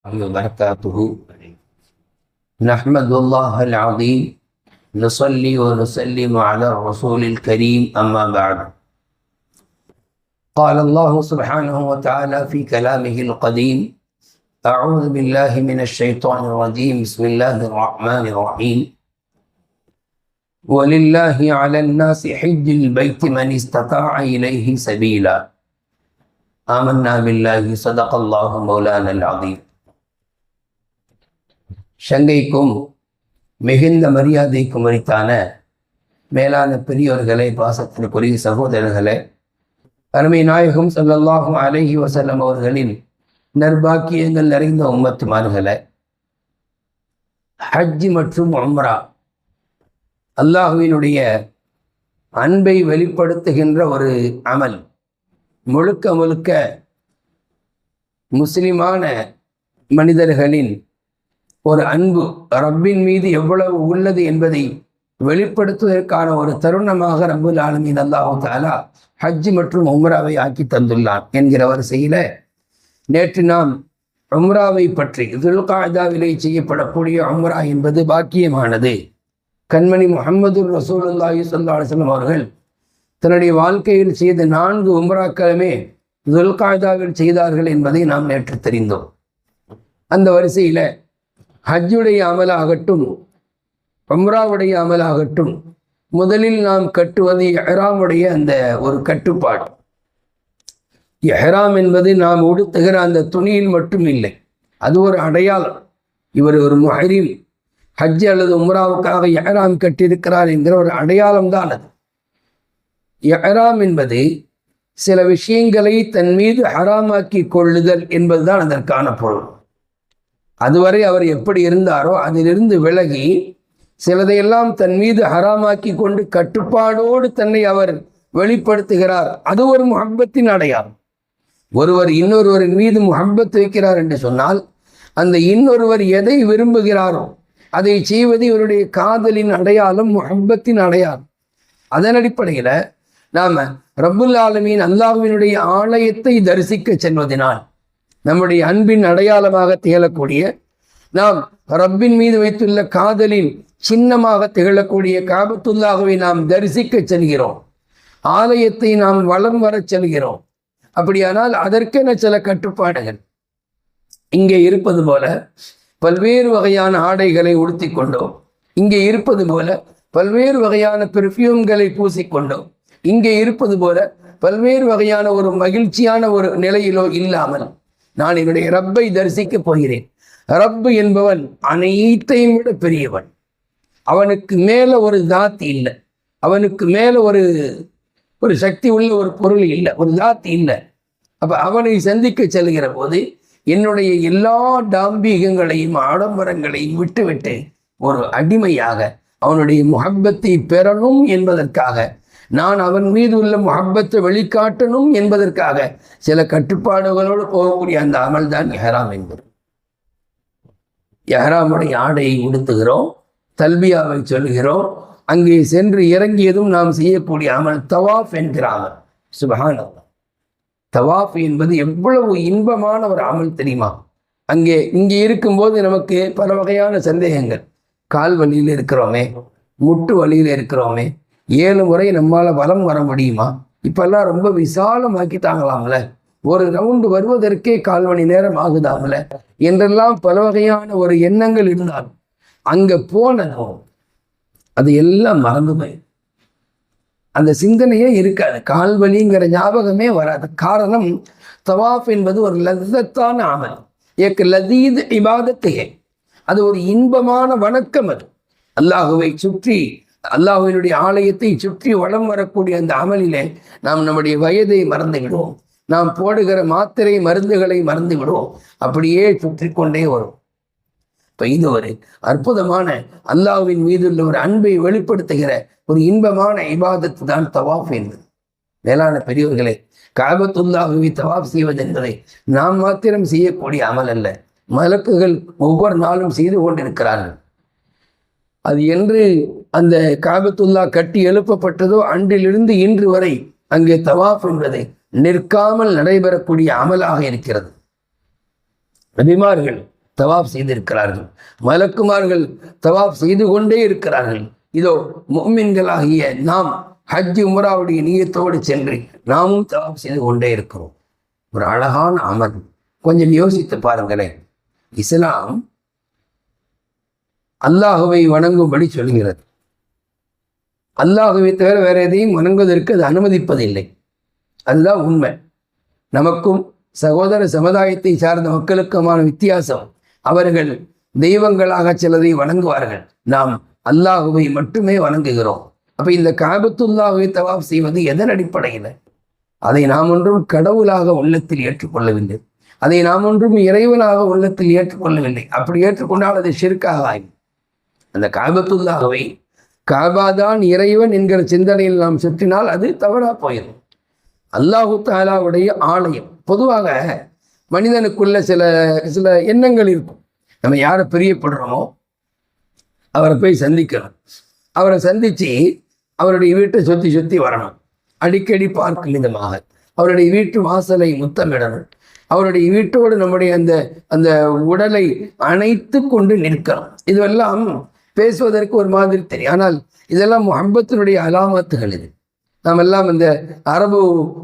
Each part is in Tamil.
وبركاته نحمد الله العظيم. نصلي ونسلم على الرسول الكريم. أما بعد. قال الله سبحانه وتعالى في كلامه القديم أعوذ بالله من الشيطان الرجيم. بسم الله الرحمن الرحيم. ولله على الناس حج البيت من استطاع إليه سبيلا. آمنا بالله. صدق الله مولانا العظيم. சங்கைக்கும் மிகுந்த மரியாதைக்கும் உரித்தான மேலான பெரியோர்களே பாசத்திற்குரிய சகோதரர்களே அருமை நாயகம் சல்லல்லாஹும் அலஹி வசல்லம் அவர்களின் நர்பாக்கியங்கள் நிறைந்த உம்மத்துமார்களே ஹஜ் மற்றும் உம்ரா அல்லாஹுவினுடைய அன்பை வெளிப்படுத்துகின்ற ஒரு அமல் முழுக்க முழுக்க முஸ்லிமான மனிதர்களின் ஒரு அன்பு ரப்பின் மீது எவ்வளவு உள்ளது என்பதை வெளிப்படுத்துவதற்கான ஒரு தருணமாக ரபுல் ஆலமீன் அல்லாஹு தாலா ஹஜ் மற்றும் உம்ராவை ஆக்கி தந்துள்ளான் என்கிற வரிசையில நேற்று நாம் உம்ராவை பற்றி துல்காதாவிலே செய்யப்படக்கூடிய உம்ரா என்பது பாக்கியமானது. கண்மணி முகமது ரசூலுல்லாஹி சல்லா அலுவலம் அவர்கள் தன்னுடைய வாழ்க்கையில் செய்த நான்கு உம்ராக்களுமே துல்காதாவில் செய்தார்கள் என்பதை நாம் நேற்று தெரிந்தோம். அந்த வரிசையில் ஹஜ்ஜுடைய அமலாகட்டும் பம்ராவுடைய அமலாகட்டும் முதலில் நாம் கட்டுவது எஹ்ராமுடைய அந்த ஒரு கட்டுப்பாடு. எஹ்ராம் என்பது நாம் உடுத்துகிற அந்த துணியில் மட்டும் இல்லை அது ஒரு அடையாளம். இவர் ஒரு முஹரிம் ஹஜ் அல்லது உம்ராவுக்காக எஹ்ராம் கட்டியிருக்கிறார் என்கிற ஒரு அடையாளம் தான் அது. எஹ்ராம் என்பது சில விஷயங்களை தன் மீது ஹராமாக்கி கொள்ளுதல் என்பதுதான் அதற்கான பொருள். அதுவரை அவர் எப்படி இருந்தாரோ அதிலிருந்து விலகி சிலதையெல்லாம் தன் மீது ஹராமாக்கி கொண்டு கட்டுப்பாடோடு தன்னை அவர் வெளிப்படுத்துகிறார். அது ஒரு முகப்பத்தின் அடையாளம். ஒருவர் இன்னொருவரின் மீது முகப்பத் வைக்கிறார் என்று சொன்னால் அந்த இன்னொருவர் எதை விரும்புகிறாரோ அதை செய்வது இவருடைய காதலின் அடையாளம் முகப்பத்தின் அடையாளம். அதன் அடிப்படையில் நாம் ரபுல் ஆலமீன் அல்லாஹுவினுடைய ஆலயத்தை தரிசிக்க செல்வதனால் நம்முடைய அன்பின் அடையாளமாக திகழக்கூடிய நாம் ரப்பின் மீது வைத்துள்ள காதலின் சின்னமாக திகழக்கூடிய காபத்துள்ளாகவே நாம் தரிசிக்க செல்கிறோம். ஆலயத்தை நாம் வளம் வர செல்கிறோம். அப்படியானால் அதற்கென சில கட்டுப்பாடுகள். இங்கே இருப்பது போல பல்வேறு வகையான ஆடைகளை உடுத்தி கொண்டோம் இங்கே இருப்பது போல பல்வேறு வகையான பெர்ஃப்யூம்களை பூசிக்கொண்டோம். இங்கே இருப்பது போல பல்வேறு வகையான ஒரு மகிழ்ச்சியான ஒரு நிலையிலோ இல்லாமல் நான் என்னுடைய ரப்பை தரிசிக்க போகிறேன். ரப்பு என்பவன் அனைத்தையும் விட பெரியவன். அவனுக்கு மேல ஒரு தாத்தி இல்லை. அவனுக்கு மேல ஒரு ஒரு சக்தி உள்ள ஒரு பொருள் இல்லை. ஒரு தாத்தி இல்லை. அப்ப அவனை சந்திக்க செல்கிற போது என்னுடைய எல்லா டாம்பீகங்களையும் ஆடம்பரங்களையும் விட்டுவிட்டு ஒரு அடிமையாக அவனுடைய முகப்பத்தை பெறணும் என்பதற்காக நான் அவன் மீது உள்ள முகப்பத்தை வெளிக்காட்டணும் என்பதற்காக சில கட்டுப்பாடுகளோடு போகக்கூடிய அந்த அமல் தான் எஹராம் என்பது. எஹராமுடைய ஆடையை உடுத்துகிறோம் தல்பியாவை சொல்கிறோம் அங்கே சென்று இறங்கியதும் நாம் செய்யக்கூடிய அமல் தவாஃப் என்கிற அமல். சுபஹான் தவாஃப் என்பது எவ்வளவு இன்பமான ஒரு அமல் தெரியுமா? அங்கே இங்கே இருக்கும்போது நமக்கு பல வகையான சந்தேகங்கள். கால் வழியில் இருக்கிறோமே முட்டு வழியில் இருக்கிறோமே ஏழு முறை நம்மால் வலம் வர முடியுமா? இப்பெல்லாம் ரொம்ப விசாலமாக்கிட்டாங்களாம்ல. ஒரு ரவுண்டு வருவதற்கே கால் மணி நேரம் ஆகுதாமல. என்றெல்லாம் பல வகையான ஒரு எண்ணங்கள் இருந்தாலும் அங்கே போனதும் அது எல்லாம் மறந்து போய் அந்த சிந்தனையே இருக்காது. கால்வழிங்கிற ஞாபகமே வராது. காரணம் தவாஃப் என்பது ஒரு லத்தத்தான அமல். ஏக்கு லதீத் இபாதத்தையே. அது ஒரு இன்பமான வணக்கம் அது. அல்லாஹுவை சுற்றி அல்லாஹுவினுடைய ஆலயத்தை சுற்றி வளம் வரக்கூடிய அந்த அமலிலே நாம் நம்முடைய வயதை மறந்து விடுவோம் நாம் போடுகிற மாத்திரை மருந்துகளை மறந்து விடுவோம் அப்படியே சுற்றி கொண்டே வரும். இப்போ இது ஒரு அற்புதமான அல்லாஹ்வின் மீது உள்ள ஒரு அன்பை வெளிப்படுத்துகிற ஒரு இன்பமான இபாதத்து தான் தவாஃப் என்பது. மேலான பெரியவர்களே காபத்துல்லாஹுவை தவாப் செய்வது என்பதை நாம் மாத்திரம் செய்யக்கூடிய அமல் அல்ல. மலக்குகள் ஒவ்வொரு நாளும் செய்து கொண்டிருக்கிறார்கள். அது என்று அந்த காபத்துல்லா கட்டி எழுப்பப்பட்டதோ அன்றிலிருந்து இன்று வரை அங்கே தவாஃப் என்பதை நிற்காமல் நடைபெறக்கூடிய அமலாக இருக்கிறது. நபிமார்கள் தவாப் செய்திருக்கிறார்கள். மலக்குமார்கள் தவாப் செய்து கொண்டே இருக்கிறார்கள். இதோ முஃமின்களாகிய நாம் ஹஜ் உமராவுடைய நீயத்தோடு சென்று நாமும் தவாப் செய்து கொண்டே இருக்கிறோம். ஒரு அழகான அமர்வு கொஞ்சம் யோசித்து பாருங்களேன். இஸ்லாம் அல்லாஹுவை வணங்கும்படி சொல்கிறது. அல்லாஹுவை தவிர வேறு எதையும் வணங்குவதற்கு அது அனுமதிப்பதில்லை. அதுதான் உண்மை. நமக்கும் சகோதர சமுதாயத்தை சார்ந்த மக்களுக்குமான வித்தியாசம். அவர்கள் தெய்வங்களாக சிலதை வணங்குவார்கள். நாம் அல்லாஹுவை மட்டுமே வணங்குகிறோம். அப்போ இந்த காபத்துல்லாஹுவை தவாப் செய்வது எதன் அடிப்படையில்? அதை நாம் ஒன்றும் கடவுளாக உள்ளத்தில் ஏற்றுக்கொள்ளவில்லை. அதை நாம் ஒன்றும் இறைவனாக உள்ளத்தில் ஏற்றுக்கொள்ளவில்லை. அப்படி ஏற்றுக்கொண்டால் அது ஷிர்காக ஆகும் அந்த காபத்துல்லாகவை காபாதான் இறைவன் என்கிற சிந்தனையில் நாம் சுற்றினால் அது தவறாக போயிடும் அல்லாஹு தாலாவுடைய ஆலயம். பொதுவாக மனிதனுக்குள்ள சில சில எண்ணங்கள் இருக்கும். நம்ம யாரை பிரியப்படுறோமோ அவரை போய் சந்திக்கணும் அவரை சந்தித்து அவருடைய வீட்டை சுற்றி சுற்றி வரணும். அடிக்கடி பார்க்கும் விதமாக அவருடைய வீட்டு வாசலை முத்தமிடணும். அவருடைய வீட்டோடு நம்முடைய அந்த அந்த உடலை அணைத்து கொண்டு நிற்கணும். இதுவெல்லாம் பேசுவதற்கு ஒரு மாதிரி தெரியும். ஆனால் இதெல்லாம் முகம்பத்தினுடைய அலாமத்துகள் இது. நாம் எல்லாம் இந்த அரபு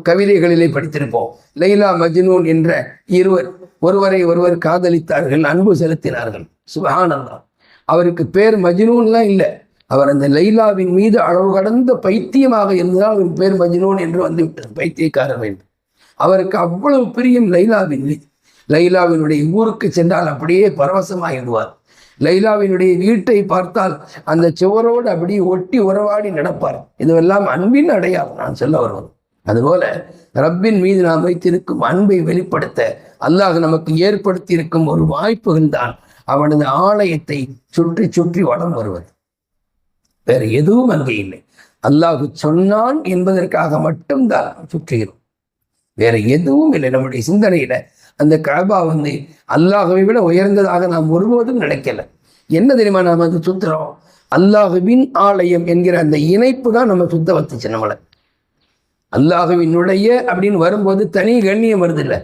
கவிதைகளிலே படித்திருப்போம். லைலா மஜ்னூன் என்ற இருவர் ஒருவரை ஒருவர் காதலித்தார்கள் அன்பு செலுத்தினார்கள். சுபஹானல்லா அவருக்கு பேர் மஜ்னூன்லாம் இல்லை. அவர் அந்த லைலாவின் மீது அளவு கடந்த பைத்தியமாக இருந்தால் அவருக்கு பேர் மஜ்னூன் என்று வந்துவிட்டது பைத்தியக்காரர் என்று. அவருக்கு அவ்வளவு பிரியம் லைலாவின் மீது. லைலாவினுடைய ஊருக்கு சென்றால் அப்படியே பரவசமாகிடுவார் லைலாவினுடைய வீட்டை பார்த்தால் அந்த சுவரோடு அப்படியே ஒட்டி உறவாடி நடப்பார். இதுவெல்லாம் அன்பின் அடையாளம் நான் சொல்ல வருவது. அதுபோல ரப்பின் மீது நாம் வைத்திருக்கும் அன்பை வெளிப்படுத்த அல்லாஹ் நமக்கு ஏற்படுத்தி இருக்கும் ஒரு வாய்ப்புகள் தான் அவனது ஆலயத்தை சுற்றி சுற்றி வளம் வருவது. வேற எதுவும் அங்கே இல்லை. அல்லாஹு சொன்னான் என்பதற்காக மட்டும்தான் சுற்றுகிறோம். வேற எதுவும் இல்லை. நம்முடைய சிந்தனையில அந்த கபா வந்து அல்லாஹவை விட உயர்ந்ததாக நாம் ஒருபோதும் நினைக்கல. என்ன தெரியுமா நாம் அந்த சுத்துறோம் அல்லாஹுவின் ஆலயம் என்கிற அந்த இணைப்பு தான் நம்ம சுத்த வத்துச்சு நம்மளை. அல்லாஹுவினுடைய அப்படின்னு வரும்போது தனி கண்ணியம் வருது இல்லை.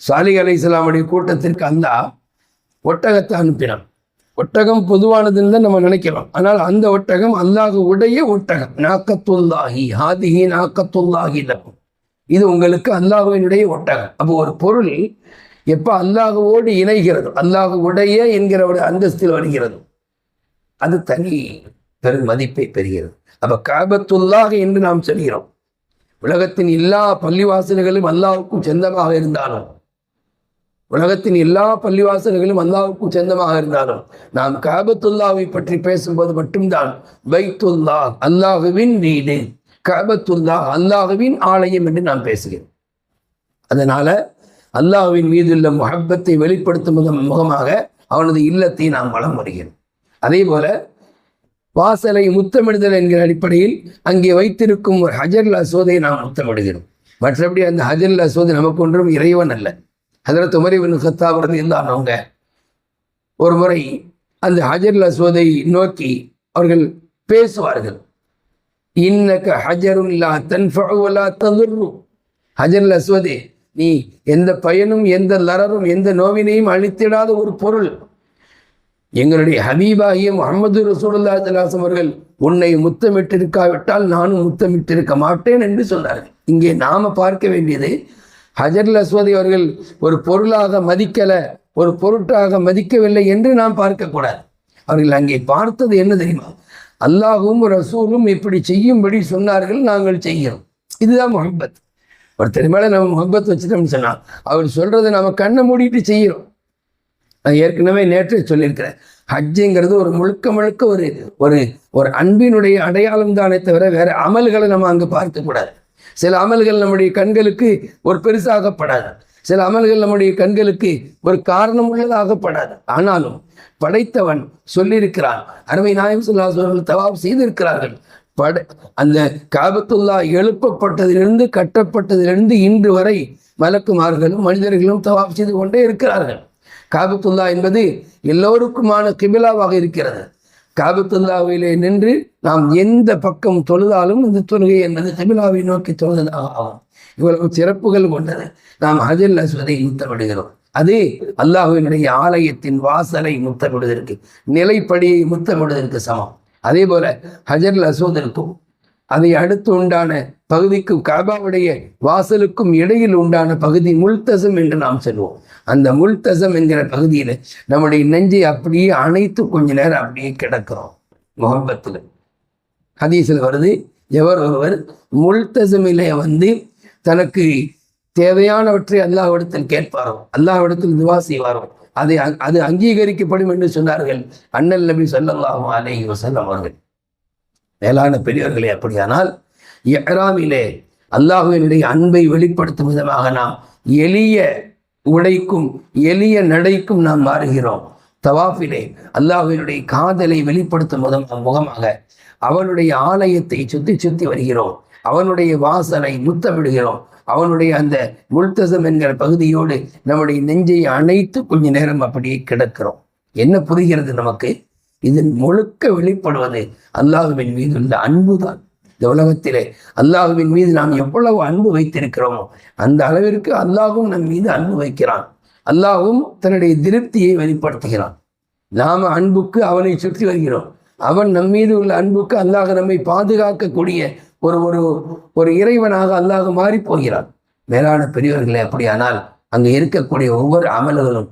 சாலி அலை இஸ்லாமுடைய கூட்டத்திற்கு அல்லாஹ் ஒட்டகத்தை அனுப்பினான். ஒட்டகம் பொதுவானதுன்னு தான் நம்ம நினைக்கிறோம். ஆனால் அந்த ஒட்டகம் அல்லாஹ் உடைய ஒட்டகம். நாக்கத்துல்லாஹி ஹாதிஹி நாக்கத்துல்லாஹி லக்கும். இது உங்களுக்கு அல்லாஹுவினுடைய ஒட்டகம். அப்போ ஒரு பொருள் எப்போ அல்லாஹுவோடு இணைகிறது அல்லாஹுடைய என்கிற ஒரு அந்தஸ்தில் வருகிறது. அது தனி பெரும் மதிப்பை பெறுகிறது. அப்போ காபத்துல்லாக என்று நாம் சொல்கிறோம். உலகத்தின் எல்லா பள்ளிவாசல்களும் அல்லாவுக்கும் சொந்தமாக இருந்தாலும் உலகத்தின் எல்லா பள்ளிவாசல்களும் அல்லாவுக்கும் சொந்தமாக இருந்தாலும் நாம் காபத்துல்லாவை பற்றி பேசும்போது மட்டும்தான் பைத்துல்லா அல்லாஹுவின் வீடு. கபத்துல்லா அல்லாஹுவின் ஆலயம் என்று நான் பேசுகிறேன். அதனால அல்லாஹுவின் மீதுள்ள முகப்பத்தை வெளிப்படுத்தும் முகமாக அவனது இல்லத்தை நாம் வளம் வருகிறோம். அதே போல வாசலை முத்தமிடுதல் என்கிற அடிப்படையில் அங்கே வைத்திருக்கும் ஒரு ஹஜர் அசோதை நாம் முத்தமிடுகிறோம். மற்றபடி அந்த ஹஜர் அசோதை நமக்கு ஒன்றும் இறைவன் அல்ல. ஹதரத் உமரிபின் சத்தாப் இருந்தான் அவங்க ஒரு முறை அந்த ஹஜர் அசோதை நோக்கி அவர்கள் பேசுவார்கள். இன்னக்க ஹஜருல்லா தன்ஃபுலா ததுர்ரு. ஹஜர் அஸ்வதே நீ எந்த பயனும் எந்த லரரும் எந்த நோவினையும் அழித்திடாத ஒரு பொருள். எங்களுடைய ஹபீபாகிய முகமது ரசூலுல்லா தலாசம் அவர்கள் உன்னை முத்தமிட்டிருக்காவிட்டால் நானும் முத்தமிட்டிருக்க மாட்டேன் என்று சொன்னார்கள். இங்கே நாம பார்க்க வேண்டியது ஹஜர் அஸ்வதி அவர்கள் ஒரு பொருளாக மதிக்கல ஒரு பொருட்டாக மதிக்கவில்லை என்று நாம் பார்க்கக்கூடாது. அவர்கள் அங்கே பார்த்தது என்ன தெரியுமா? அல்லாஹும் ரசூலும் இப்படி செய்யும்படி சொன்னார்கள் நாங்கள் செய்கிறோம். இதுதான் முகப்பத் ஒருத்தர் மேலே நம்ம முகப்பத் வச்சுட்டோம்னு சொன்னால் அவர் சொல்கிறத நம்ம கண்ணை மூடிட்டு செய்கிறோம். நான் ஏற்கனவே நேற்று சொல்லியிருக்கிறேன் ஹஜ்ஜுங்கிறது ஒரு முழுக்க முழுக்க ஒரு ஒரு ஒரு அன்பினுடைய அடையாளம் தானே தவிர வேறு அமல்களை நம்ம அங்கே பார்க்கக்கூடாது. சில அமல்கள் நம்முடைய கண்களுக்கு ஒரு பெருசாகப்படாது. சில அமல்கள் நம்முடைய கண்களுக்கு ஒரு காரணம் உள்ளதாகப்படாது. ஆனாலும் படைத்தவன் சொல்லியிருக்கிறான். அருமை நாயம் சொல்லாசவர்கள் தவாப் செய்திருக்கிறார்கள். பட அந்த காபத்துல்லா எழுப்பப்பட்டதிலிருந்து கட்டப்பட்டதிலிருந்து இன்று வரை மலக்குமார்களும் மனிதர்களும் தவாப் செய்து கொண்டே இருக்கிறார்கள். காபத்துல்லா என்பது எல்லோருக்குமான கிபிலாவாக இருக்கிறது. காபத்துல்லாவிலே நின்று நாம் எந்த பக்கம் தொழுதாலும் இந்த தொழுகை என்பது கிபிலாவை நோக்கி தொழுததாக ஆகும். இவ்வளவு சிறப்புகள் கொண்டது நாம் அதில் அஸ்வதை முத்தமிடுகிறோம். அது அல்லாஹுவினுடைய ஆலயத்தின் வாசலை முத்தமிடுவதற்கு நிலைப்படியை முத்தமிடுவதற்கு சமம். அதே போல ஹஜர் அசோதருக்கும் அதை அடுத்து உண்டான பகுதிக்கும் காபாவுடைய வாசலுக்கும் இடையில் உண்டான பகுதி முல்தசம் என்று நாம் சொல்வோம். அந்த முல்தசம் என்கிற பகுதியில் நம்முடைய நெஞ்சை அப்படியே அணைத்து கொஞ்ச நேரம் அப்படியே கிடக்கிறோம். முகம்பத்தில் ஹதீஸில் வருது எவர் ஒருவர் முல்தசமிலே வந்து தனக்கு தேவையானவற்றை அல்லாஹ்விடத்தில் கேட்பாரோ அல்லாஹ்விடத்தில் துவா செய்வாரோ அதை அது அங்கீகரிக்கப்படும் என்று சொன்னார்கள் அண்ணல் நபி ஸல்லல்லாஹு அலைஹி வசல்லம் அவர்கள். மேலான பெரியவர்களே அப்படியானால் இஹ்ராமிலே அல்லாஹுவினுடைய அன்பை வெளிப்படுத்தும் விதமாக நாம் எளிய உடைக்கும் எளிய நடைக்கும் நாம் மாறுகிறோம். தவாஃபிலே அல்லாஹுவினுடைய காதலை வெளிப்படுத்தும் முகம் முகமாக அவனுடைய ஆலயத்தை சுத்தி சுத்தி வருகிறோம். அவனுடைய வாசலை முத்தமிடுகிறோம். அவனுடைய அந்த முல்தசம் என்கிற பகுதியோடு நம்முடைய நெஞ்சை அணைத்து கொஞ்ச நேரம் அப்படியே கிடக்கிறோம். என்ன புரிகிறது நமக்கு? இதன் முழுக்க வெளிப்படுவது அல்லாஹுவின் மீது உள்ள அன்புதான். இந்த உலகத்திலே அல்லாஹுவின் மீது நாம் எவ்வளவு அன்பு வைத்திருக்கிறோமோ அந்த அளவிற்கு அல்லாஹும் நம் மீது அன்பு வைக்கிறான். அல்லாஹும் தன்னுடைய திருப்தியை வெளிப்படுத்துகிறான். நாம அன்புக்கு அவனை சுற்றி வருகிறோம். அவன் நம் மீது உள்ள அன்புக்கு அல்லாஹ் நம்மை பாதுகாக்கக்கூடிய ஒரு ஒரு ஒரு இறைவனாக அல்லாஹ் மாறி போகிறான். மேலான பெரியவர்களே அப்படியானால் அங்கே இருக்கக்கூடிய ஒவ்வொரு அமல்களும்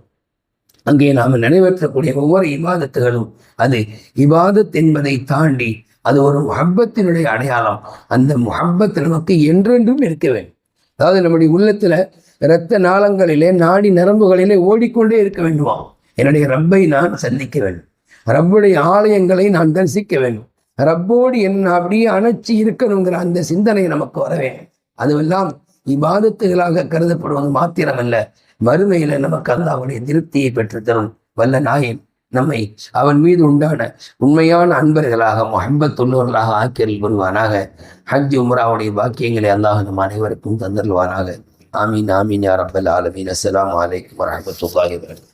அங்கே நாம் நிறைவேற்றக்கூடிய ஒவ்வொரு இபாதத்துகளும் அது இபாதத் என்பதை தாண்டி அது ஒரு முகப்பத்தினுடைய அடையாளம். அந்த முகப்பத் நமக்கு என்றென்றும் இருக்க வேண்டும். அதாவது நம்முடைய உள்ளத்தில் இரத்த நாளங்களிலே நாடி நரம்புகளிலே ஓடிக்கொண்டே இருக்க வேண்டுமா என்னுடைய ரப்பை நான் சந்திக்க வேண்டும். ரப்புடைய ஆலயங்களை நான் தரிசிக்க வேண்டும். ரப்போடு என்ன அப்படியே அணைச்சி இருக்கணுங்கிற அந்த சிந்தனை நமக்கு வரவே. அதுவெல்லாம் இபாதத்துகளாக கருதப்படுவது மாத்திரமல்ல. மறுமையில நமக்கு அல்லாவுடைய திருப்தியை பெற்றுத்தரும். வல்ல நாயன் நம்மை அவன் மீது உண்டான உண்மையான அன்பர்களாக முஹப்பத்துள்ளவர்களாக ஆக்கியல் புரிவானாக. ஹஜ் உம்ராவுடைய பாக்கியங்களை அல்லாஹ் நம் அனைவருக்கும் தந்தருவானாக ஆமீன் ஆமீன் யா ரப்பல் ஆலமீன். அஸ்லாம் வலைக்கம் வரமத்துல்லாஹி வபரகாத்துஹு.